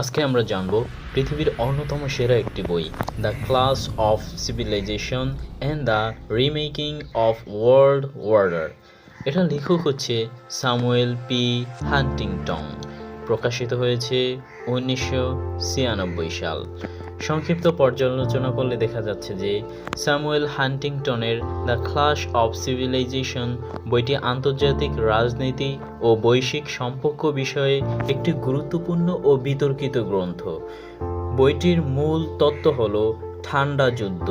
আজকে আমরা জানব পৃথিবীর অন্যতম সেরা একটি বই the clash of civilization and the remaking of world order এটা লেখক হচ্ছে সামুয়েল পি হান্টিংটন। প্রকাশিত হয়েছে উনিশশো ছিয়ানব্বই সাল। সংক্ষিপ্ত পর্যালোচনা করলে দেখা যাচ্ছে যে স্যামুয়েল হান্টিংটনের দ্য ক্লাস অফ সিভিলাইজেশন বইটি আন্তর্জাতিক রাজনীতি ও বৈশ্বিক সম্পর্ক বিষয়ে একটি গুরুত্বপূর্ণ ও বিতর্কিত গ্রন্থ। বইটির মূল তত্ত্ব হল ঠান্ডা যুদ্ধ।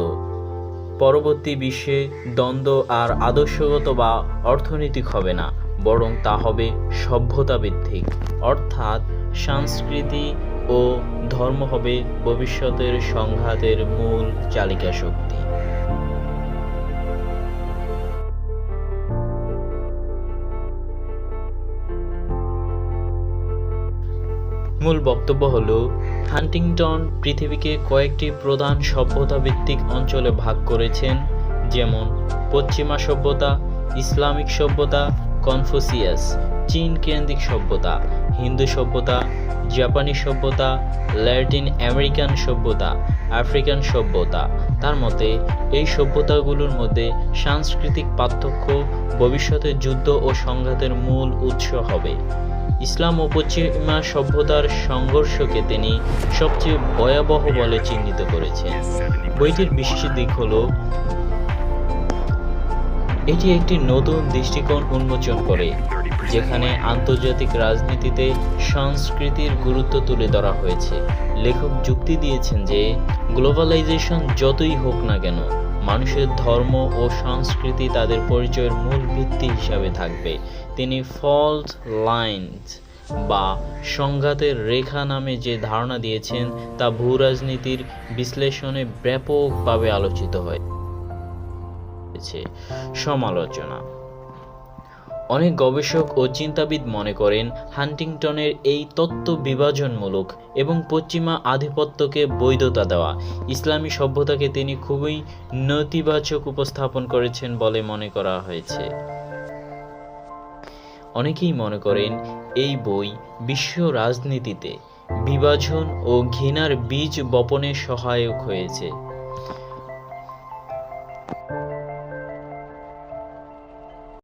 পরবর্তী বিশ্বে দ্বন্দ্ব আর আদর্শগত বা অর্থনৈতিক হবে না, বরং তা হবে সভ্যতা ভিত্তিক অর্থাৎ সংস্কৃতি ও ধর্ম হবে ভবিষ্যতের সংঘাতের মূল চালিকা শক্তি। মূল বক্তব্য হল, হান্টিংটন পৃথিবীকে কয়েকটি প্রধান সভ্যতা ভিত্তিক অঞ্চলে ভাগ করেছেন, যেমন পশ্চিমা সভ্যতা, ইসলামিক সভ্যতা, কনফুসিয়াস। চীন কেন্দ্রিক সভ্যতা, হিন্দু সভ্যতা, জাপানি সভ্যতা, ল্যাটিন আমেরিকান সভ্যতা, আফ্রিকান সভ্যতা। তার মতে, এই সভ্যতাগুলোর মধ্যে সাংস্কৃতিক পার্থক্য ভবিষ্যতে যুদ্ধ ও সংঘাতের মূল উৎস হবে। ইসলাম ও পশ্চিমা সভ্যতার সংঘর্ষকে তিনি সবচেয়ে ভয়াবহ বলে চিহ্নিত করেছেন। বইটির বিশেষ দিক হলো এটি একটি নতুন দৃষ্টিকোণ উন্মোচন করে, যেখানে আন্তর্জাতিক রাজনীতিতে সংস্কৃতির গুরুত্ব তুলে ধরা হয়েছে। লেখক যুক্তি দিয়েছেন যে, গ্লোবালাইজেশন যতই হোক না কেন, মানুষের ধর্ম ও সংস্কৃতি তাদের পরিচয়ের মূল ভিত্তি হিসাবে থাকবে। তিনি ফল্ট লাইন্স বা সংঘাতের রেখা নামে যে ধারণা দিয়েছেন, তা ভূরাজনীতির বিশ্লেষণে ব্যাপকভাবে আলোচিত হয়েছে সমালোচনা। অনেক গবেষক ও চিন্তাবিদ মনে করেন, হান্টিংটনের এই তত্ত্ব বিভাজনমূলক এবং পশ্চিমা আধিপত্যকে বৈধতা দেওয়া, ইসলামী সভ্যতাকে তিনি খুবই নেতিবাচক উপস্থাপন করেছেন বলে মনে করা হয়েছে। অনেকেই মনে করেন, এই বই বিশ্ব রাজনীতিতে বিভাজন ও ঘৃণার বীজ বপনে সহায়ক হয়েছে।